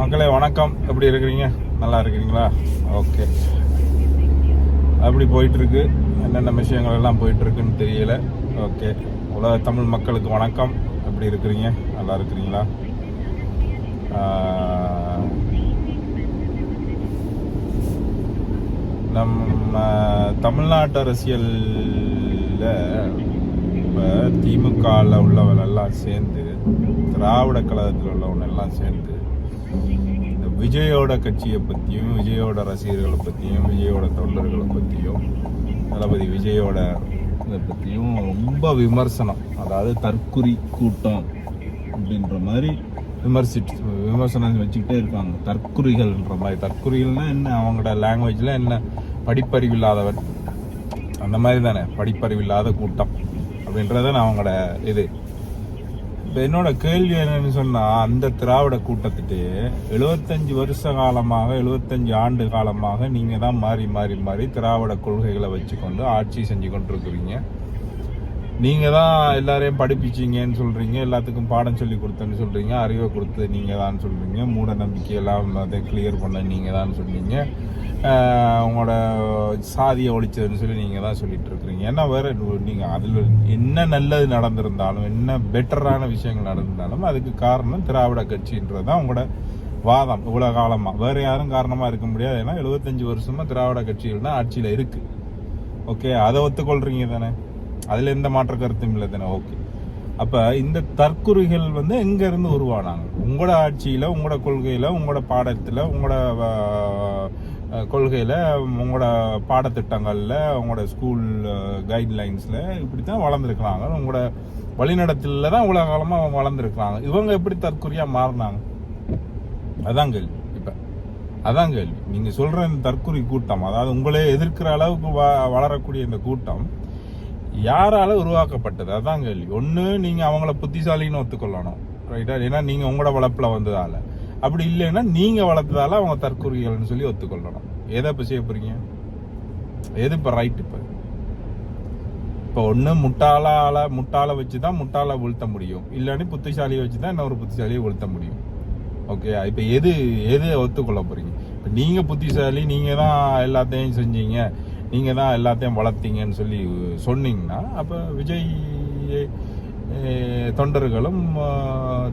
மக்களே வணக்கம். எப்படி இருக்கிறீங்க? நல்லா இருக்கிறீங்களா? ஓகே. அப்படி போயிட்டுருக்கு. என்னென்ன விஷயங்கள் எல்லாம் போயிட்டுருக்குன்னு தெரியல. ஓகே. உலக தமிழ் மக்களுக்கு வணக்கம். எப்படி இருக்கிறீங்க? நல்லா இருக்கிறீங்களா? நம்ம தமிழ்நாட்டு அரசியலில் இப்போ திமுகவில் உள்ளவன் எல்லாம் சேர்ந்து திராவிட கழகத்தில் உள்ளவன் எல்லாம் சேர்ந்து இந்த விஜயோட கட்சியை பற்றியும் விஜயோட ரசிகர்களை பற்றியும் விஜயோட தொண்டர்களை பற்றியும் தளபதி விஜயோட இதை பற்றியும் ரொம்ப விமர்சனம். அதாவது தற்குறி கூட்டம் அப்படின்ற மாதிரி விமர்சிட்டு விமர்சனம் வச்சுக்கிட்டே இருக்காங்க. தற்குறிகள்ன்ற மாதிரி. தற்குறிகள்னா என்ன? அவங்களோட லாங்குவேஜில் என்ன? படிப்பறிவு இல்லாதவன் அந்த மாதிரி தானே. படிப்பறிவு இல்லாத கூட்டம் அப்படின்றத நான் அவங்களோட இது. இப்போ என்னோட கேள்வி என்னன்னு சொன்னால் அந்த திராவிட கூட்டத்துக்கு எழுபத்தஞ்சு வருஷ காலமாக எழுபத்தஞ்சு ஆண்டு காலமாக நீங்கள் தான் மாறி மாறி மாறி திராவிட கொள்கைகளை வச்சுக்கொண்டு ஆட்சி செஞ்சு கொண்டிருக்கிறீங்க. நீங்கள் தான் எல்லாரையும் படிப்பிச்சீங்கன்னு சொல்கிறீங்க எல்லாத்துக்கும் பாடம் சொல்லி கொடுத்தேன்னு சொல்கிறீங்க அறிவை கொடுத்து நீங்கள் தான் சொல்கிறீங்க மூட நம்பிக்கையெல்லாம் அதை கிளியர் பண்ண நீங்கள் தான் சொல்கிறீங்க உங்களோட சாதியை ஒழிச்சதுன்னு சொல்லி நீங்கள் தான் சொல்லிட்டு இருக்கிறீங்க ஏன்னா வேறு நீங்கள் அதில் என்ன நல்லது நடந்திருந்தாலும் என்ன பெட்டரான விஷயங்கள் நடந்திருந்தாலும் அதுக்கு காரணம் திராவிட கட்சின்றது தான் உங்களோட வாதம். இவ்வளோ காலமாக வேறு யாரும் காரணமாக இருக்க முடியாது. ஏன்னா எழுபத்தஞ்சி வருஷமாக திராவிட கட்சிகள் தான் ஆட்சியில் இருக்குது ஓகே அதை ஒத்துக்கொள்கிறீங்க தானே? அதில் எந்த மாற்ற கருத்தும் இல்லை தானே? ஓகே அப்போ இந்த தற்குறிகள் வந்து எங்கேருந்து உருவானாங்க? உங்களோட ஆட்சியில் உங்களோட கொள்கையில் உங்களோட பாடத்தில் உங்களோட கொள்கையில் உங்களோட பாடத்திட்டங்களில் உங்களோட ஸ்கூல் கைட்லைன்ஸில் இப்படி தான் வளர்ந்துருக்குறாங்க. உங்களோட வழிநடத்தலில் தான் உலக காலமாக அவங்க வளர்ந்துருக்குறாங்க. இவங்க எப்படி தற்குறியாக மாறினாங்க? அதான் கேள்வி. இப்போ அதான் கேள்வி. நீங்கள் சொல்கிற இந்த தற்குறி கூட்டம் அதாவது உங்களே எதிர்க்கிற அளவுக்கு வ வளரக்கூடிய இந்த கூட்டம் யாரால உருவாக்கப்பட்டது? அதான் கேள்வி. ஒன்று நீங்கள் அவங்கள புத்திசாலின்னு ஒத்துக்கொள்ளணும். ரைட்டா ஏன்னா நீங்கள் உங்களோட வளர்ப்பில் வந்ததால். அப்படி இல்லைன்னா நீங்கள் வளர்த்ததால அவங்க தற்கொலைகள்னு சொல்லி ஒத்துக்கொள்ளணும். எதை இப்போ செய்ய போகிறீங்க எது இப்போ ரைட் இப்போ? இப்போ ஒன்று முட்டாளால முட்டாளை வச்சு தான் முட்டாளை வீழ்த்த முடியும். இல்லைன்னு புத்திசாலியை வச்சு தான் இன்னொரு புத்திசாலியை வீழ்த்த முடியும். ஓகே இப்போ எது எது ஒத்துக்கொள்ள போகிறீங்க இப்போ நீங்கள் புத்திசாலி நீங்கள் தான் எல்லாத்தையும் செஞ்சீங்க. நீங்கள் தான் எல்லாத்தையும் வளர்த்தீங்கன்னு சொல்லி சொன்னீங்கன்னா அப்போ விஜய் தொண்டர்களும்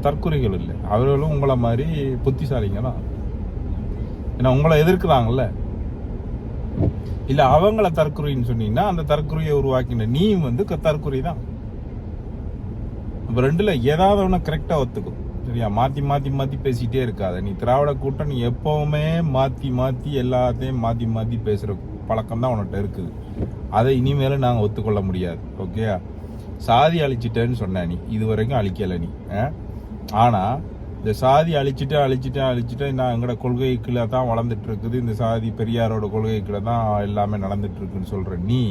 தற்கொலைகள் இல்லை. அவர்களும் உங்களை மாதிரி புத்திசாலிங்க தான் ஏன்னா உங்களை எதிர்க்கிறாங்கல்ல? இல்லை அவங்கள தற்கொலைன்னு சொன்னீங்கன்னா அந்த தற்கொலையை உருவாக்கின நீ வந்து க- தான். இப்போ ரெண்டுல ஏதாவது ஒன்று கரெக்டாக ஒத்துக்கும். சரியா? மாற்றி மாற்றி மாற்றி பேசிகிட்டே இருக்காத. நீ திராவிட கூட்டம் நீ எப்போவுமே மாற்றி மாற்றி எல்லாத்தையும் மாற்றி மாற்றி பேசுகிற பழக்கம் தான் உன்கிட்ட இருக்குது அதை இனிமேலும் நாங்கள் ஒத்துக்கொள்ள முடியாது. ஓகே சாதி அழிச்சிட்டேன்னு சொன்ன நீ இது வரைக்கும் அழிக்கலை நீ ஆனால் இந்த சாதி அழிச்சிட்டேன் அழிச்சிட்டேன் அழிச்சிட்டேன் நான் எங்களோட கொள்கைக்குள்ள தான் வளர்ந்துட்டு இருக்குது. இந்த சாதி பெரியாரோட கொள்கைக்குள்ள தான் எல்லாமே நடந்துட்டு இருக்குன்னு நீ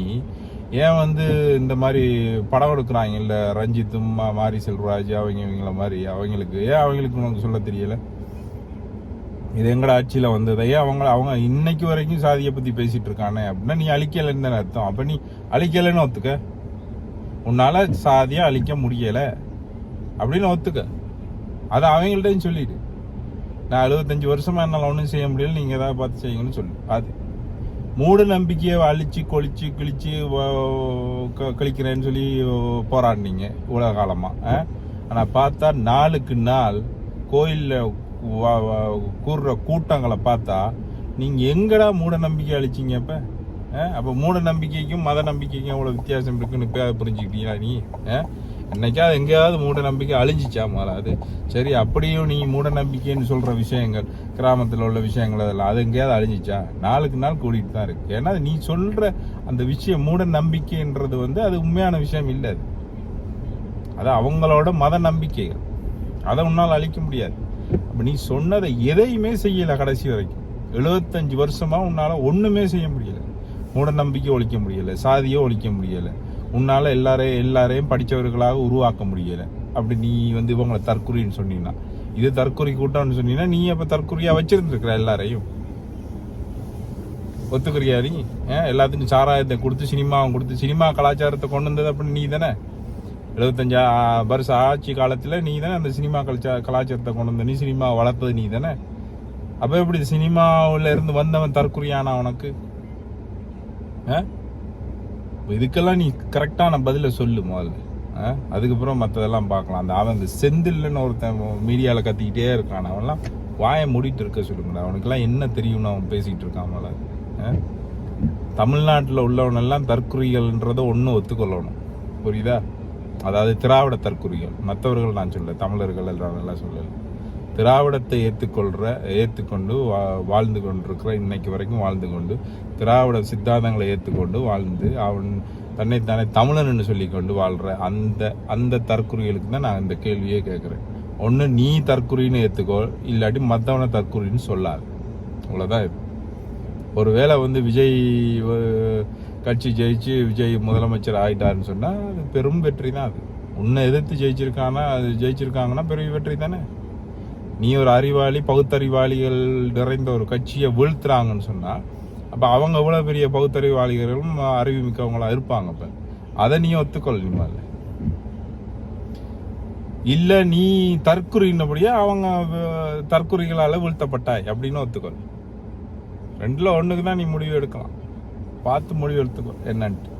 ஏன் வந்து இந்த மாதிரி படம் எடுக்கிறாங்க இல்லை? ரஞ்சித்தும் மா- மாரி செல்வராஜ் அவங்க இவங்கள மாதிரி அவங்களுக்கு ஏன் அவங்களுக்கு உனக்கு சொல்ல தெரியலை? இது எங்கட ஆட்சியில் வந்ததையே அவங்க அவங்க இன்னைக்கு வரைக்கும் சாதியை பற்றி பேசிகிட்டு இருக்கானே அப்படின்னா நீ அழிக்கலைன்னு தானே அர்த்தம். அப்போ நீ அழிக்கலைன்னு ஒத்துக்க. உன்னால் சாதியை அழிக்க முடியலை அப்படின்னு ஒத்துக்க. அதை அவங்கள்ட்டையும் சொல்லிடு. நான் எழுபத்தஞ்சு வருஷமாக என்னால் ஒன்றும் செய்ய முடியல. நீங்கள் எதாவது பார்த்து செய்யுங்கன்னு சொல்லு. அது மூட நம்பிக்கையை அழிச்சு கொளிச்சு கிழிச்சு க- கழிக்கிறேன்னு சொல்லி போராடினீங்க இவ்வளோ காலமாக ஆனால் பார்த்தா நாளுக்கு நாள் கோயிலில் கூடுற கூட்டங்களை பார்த்தா நீங்கள் எங்கடா மூட நம்பிக்கை அழிச்சீங்க அப்போ? அப்போ மூட நம்பிக்கைக்கும் மத நம்பிக்கைக்கும் அவ்வளோ வித்தியாசம் இருக்குன்னு இப்போ புரிஞ்சுக்கிட்டீங்களா நீ? என்னைக்காவது எங்கேயாவது மூட நம்பிக்கை அழிஞ்சிச்சா மாறாது சரி அப்படியும் நீ மூட நம்பிக்கைன்னு சொல்கிற விஷயங்கள் கிராமத்தில் உள்ள விஷயங்கள் அதெல்லாம் அது எங்கேயாவது அழிஞ்சிச்சா? நாளுக்கு நாள் கூடிட்டு தான் இருக்கு. ஏன்னா நீ சொல்கிற அந்த விஷயம் மூட நம்பிக்கைன்றது வந்து அது உண்மையான விஷயம் இல்லை அது. அது அவங்களோட மத நம்பிக்கைகள். அதை உன்னால் அழிக்க முடியாது. அப்போ நீ சொன்னதை எதையுமே செய்யலை கடைசி வரைக்கும். எழுபத்தஞ்சு வருஷமாக உன்னால் ஒன்றுமே செய்ய முடியல. மூட நம்பிக்கை ஒழிக்க முடியல சாதியை ஒழிக்க முடியலை. உன்னால் எல்லாரையும் எல்லாரையும் படித்தவர்களாக உருவாக்க முடியலை. அப்படி நீ வந்து இவங்களை தற்குறின்னு சொன்னீங்கன்னா இது தற்குறி கூட்டம்னு சொன்னீங்கன்னா நீ அப்போ தற்குறியா வச்சுருந்துருக்குற எல்லாரையும்? ஒத்துக்கிறியா நீ? ஏன் எல்லாத்துக்கும் சாராயத்தை கொடுத்து சினிமாவும் கொடுத்து சினிமா கலாச்சாரத்தை கொண்டு வந்தது அப்படின்னு நீ தானே? எழுபத்தஞ்சா வருஷ ஆட்சி காலத்தில் நீ தானே அந்த சினிமா கலாச்சா கலாச்சாரத்தை கொண்டு வந்த. நீ சினிமா வளர்த்தது நீ தானே அப்போ எப்படி சினிமாவில் இருந்து வந்தவன் தற்குறியானா உனக்கு? ஆ? இதுக்கெல்லாம் நீ கரெக்டான பதில சொல்லு முதல்ல. ஆ? அதுக்கப்புறம் மற்றதெல்லாம் பார்க்கலாம். அந்த அவன் இந்த செந்தில்னு ஒருத்தன் மீடியாவில் கத்திக்கிட்டே இருக்கான். அவன்லாம் வாயை மூடிட்டு இருக்க சொல்லுங்கடா. அவனுக்கெல்லாம் என்ன தெரியும்னு அவன் பேசிகிட்டு இருக்கான் மேலே ஆ? தமிழ்நாட்டில் உள்ளவனெல்லாம் தற்குறிகள்ன்றதை ஒன்று ஒத்துக்கொள்ளணும். புரியுதா? அதாவது திராவிட தற்குறிகள் மற்றவர்கள் நான் சொல்ல தமிழர்கள் எல்லாம் நல்லா சொல்லல. திராவிடத்தை ஏற்றுக்கொள்கிற ஏற்றுக்கொண்டு வா வாழ்ந்து கொண்டிருக்கிற இன்னைக்கு வரைக்கும் வாழ்ந்து கொண்டு திராவிட சித்தாந்தங்களை ஏற்றுக்கொண்டு வாழ்ந்து அவன் தன்னைத்தானே தமிழன்னு சொல்லி கொண்டு வாழ்கிற அந்த அந்த தற்குறிகளுக்கு தான் நான் இந்த கேள்வியே கேட்குறேன். ஒன்று நீ தற்குறின்னு ஏற்றுக்கோ இல்லாட்டி மற்றவனை தற்குறின்னு சொல்லாது. அவ்வளோதான் இது. ஒருவேளை வந்து விஜய் கட்சி ஜெயிச்சு விஜய் முதலமைச்சர் ஆயிட்டாருன்னு சொன்னால் அது பெரும் வெற்றி தான் அது. உன்னை எதிர்த்து ஜெயிச்சிருக்கானா அது ஜெயிச்சிருக்காங்கன்னா பெரிய வெற்றி தானே. நீ ஒரு அறிவாளி பகுத்தறிவாளிகள் நிறைந்த ஒரு கட்சியை வீழ்த்துறாங்கன்னு சொன்னால் அப்போ அவங்க எவ்வளோ பெரிய பகுத்தறிவாளிகளும் அறிவு மிக்கவங்களா இருப்பாங்க இப்போ? அதை நீ ஒத்துக்கொள் நீ இல்லை நீ தற்குறின்னபடியே அவங்க தற்குறிகளால் வீழ்த்தப்பட்டாய் அப்படின்னு ஒத்துக்கொள். ரெண்டில் ஒண்ணுக்கு தான் நீ முடிவு எடுக்கலாம். பார்த்து முடிவு எழுத்துக்கோ என்னன்ட்டு.